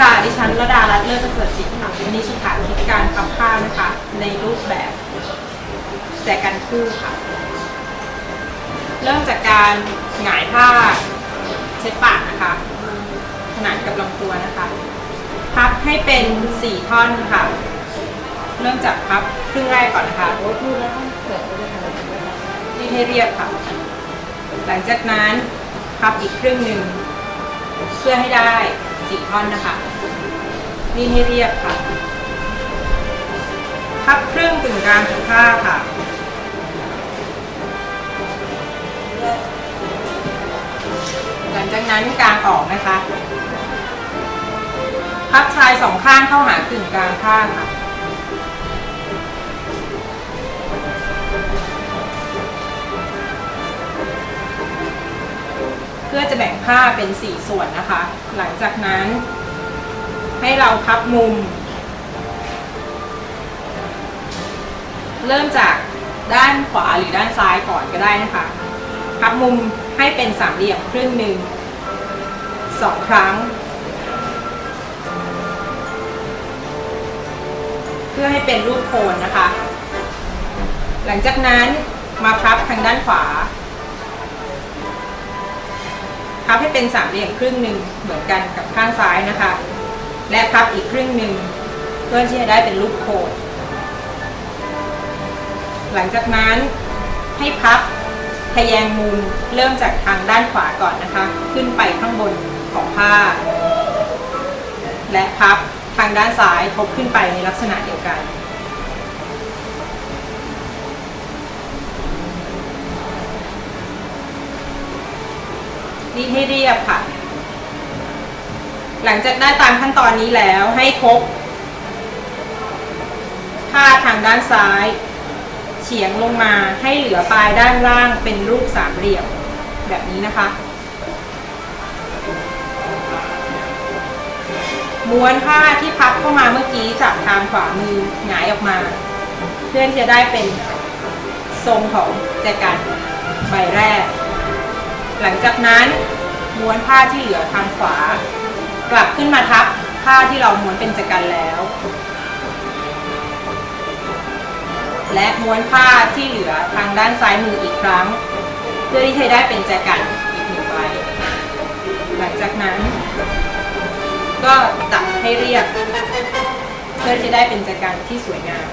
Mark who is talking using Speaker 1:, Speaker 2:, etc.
Speaker 1: ชั้นระดารัตน์เลิศประเสริฐจิตค่ะวันนี้ชุดฐาคิดการพับผ้านะคะ ในรูปแบบแจกันคู่ค่ะ เริ่มจากการหงายผ้าเช็ดปากนะคะ ขนานกับลำตัวนะคะ พับให้เป็นสี่ท่อนค่ะ เริ่มจากพับครึ่งแรกก่อนนะคะ
Speaker 2: โอ้พูดแล้วต้องเกิดอะไรกัน
Speaker 1: รีดให้เรียบค่ะ หลังจากนั้นพับอีกครึ่งหนึ่งเพื่อให้ได้ ท่อนนะคะนี่ให้เรียบค่ะ พับครึ่งถึงกลางของผ้าค่ะหลังจากนั้นกลางออกนะคะ พับชายสองข้างเข้าหากึ่งกลางผ้าค่ะ เพื่อจะแบ่งผ้าเป็นสี่ส่วนนะคะ หลังจากนั้น ให้เราพับมุม เริ่มจากด้านขวาหรือด้านซ้ายก่อนก็ได้นะคะ พับมุมให้เป็นสามเหลี่ยมครึ่งหนึ่งสองครั้ง เพื่อให้เป็นรูปโคนนะคะ หลังจากนั้นมาพับทางด้านขวา พับให้เป็นสามเหลี่ยมครึ่งหนึ่งเหมือนกันกับข้างซ้ายนะคะ และพับอีกครึ่งหนึ่งเพื่อที่จะได้เป็นรูปโคนหลังจากนั้นให้พับทะแยงมุมเริ่มจากทางด้านขวาก่อนนะคะ ขึ้นไปข้างบนของผ้า และพับทางด้านซ้ายทบขึ้นไปในลักษณะเดียวกัน รีดให้เรียบค่ะ หลังจากได้ตามขั้นตอนนี้แล้วให้ทบผ้าทางด้านซ้าย เฉียงลงมาให้เหลือปลายด้านล่างเป็นรูปสามเหลี่ยมแบบนี้นะคะ ม้วนผ้าที่พับเข้ามาเมื่อกี้จากทางขวามือหงายออกมา เพื่อที่จะได้เป็นทรงของแจกันใบแรก หลังจากนั้นม้วนผ้าที่เหลือทางขวา กลับขึ้นมาทับผ้าที่เราม้วนเป็นจักรันแล้ว และม้วนผ้าที่เหลือทางด้านซ้ายมืออีกครั้ง เพื่อที่จะได้เป็นแจกันอีกหนึ่งใบหลังจากนั้น ก็ตัดให้เรียบเพื่อที่จะได้เป็นแจกันที่สวยงาม